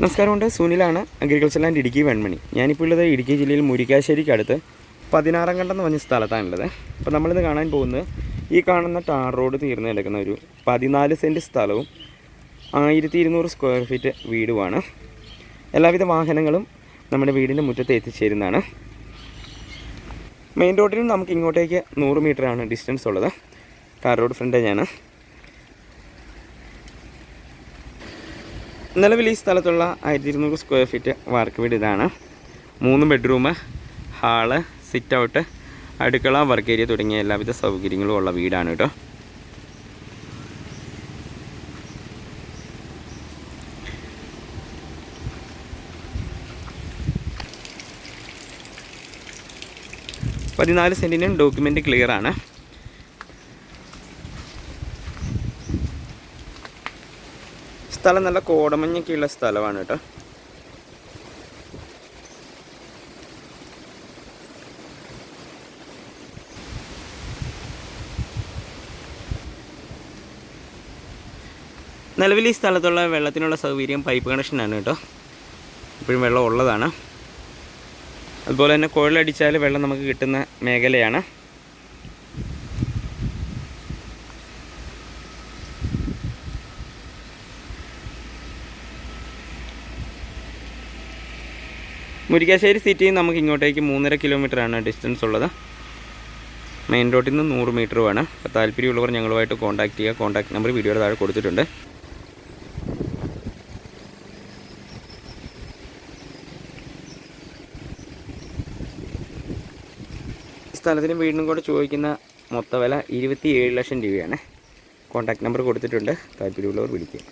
നമസ്കാരമുണ്ട്. സുനിലാണ് agriculture land Idukki Venmani. ഞാനിപ്പോൾ ഉള്ളത് ഇടുക്കി ജില്ലയിൽ മുരിക്കാശ്ശേരിക്ക് അടുത്ത് പതിനാറാം കണ്ടെന്ന് പറഞ്ഞ സ്ഥലത്താണുള്ളത്. അപ്പോൾ നമ്മളിത് കാണാൻ പോകുന്നത് ഈ കാണുന്ന ടാർ റോഡ് തീർന്നു കിടക്കുന്ന ഒരു പതിനാല് സെന്റ് സ്ഥലവും ആയിരത്തി ഇരുന്നൂറ് സ്ക്വയർ ഫീറ്റ് വീടുമാണ്. എല്ലാവിധ വാഹനങ്ങളും നമ്മുടെ വീടിന്റെ മുറ്റത്ത് എത്തിച്ചേരുന്നതാണ്. മെയിൻ റോഡിൽ നമുക്ക് ഇങ്ങോട്ടേക്ക് നൂറ് മീറ്ററാണ് ഡിസ്റ്റൻസ് ഉള്ളത്. ടാർ റോഡ് ഫ്രണ്ടേജാണ് നിലവിൽ ഈ സ്ഥലത്തുള്ള ആയിരത്തി ഇരുന്നൂറ് സ്ക്വയർ ഫീറ്റ് വർക്ക് വീട് ഇതാണ്. മൂന്ന് ബെഡ്റൂം ഹാൾ സിറ്റ് ഔട്ട് അടുക്കള വർക്ക് ഏരിയ തുടങ്ങിയ എല്ലാവിധ സൗകര്യങ്ങളും ഉള്ള വീടാണ് കേട്ടോ പതിനാല് സെന്റിനും ഡോക്യുമെന്റ് ക്ലിയർ ആണ്. സ്ഥലം നല്ല കോടമഞ്ഞൊക്കെയുള്ള സ്ഥലമാണ് കേട്ടോ. നിലവിൽ ഈ സ്ഥലത്തുള്ള വെള്ളത്തിനുള്ള സൗകര്യം പൈപ്പ് കണക്ഷനാണ് കേട്ടോ. ഇപ്പോഴും വെള്ളം ഉള്ളതാണ്. അതുപോലെ തന്നെ കുഴലടിച്ചാൽ വെള്ളം നമുക്ക് കിട്ടുന്ന മേഖലയാണ്. മുരിക്കാശ്ശേരി സിറ്റിയിൽ നിന്ന് നമുക്ക് ഇങ്ങോട്ടേക്ക് മൂന്നര കിലോമീറ്ററാണ് ഡിസ്റ്റൻസ് ഉള്ളത്. മെയിൻ റോഡിൽ നിന്ന് നൂറ് വേണം. അപ്പോൾ താല്പര്യമുള്ളവർ ഞങ്ങളുമായിട്ട് കോൺടാക്ട് ചെയ്യുക. കോൺടാക്ട് നമ്പർ വീഡിയോയുടെ താഴെ കൊടുത്തിട്ടുണ്ട്. സ്ഥലത്തിനും വീടിനും കൂടെ ചോദിക്കുന്ന മൊത്തവില ഇരുപത്തി ഏഴ് ലക്ഷം രൂപയാണ്. കോൺടാക്ട് നമ്പർ കൊടുത്തിട്ടുണ്ട്. താല്പര്യമുള്ളവർ വിളിക്കുക.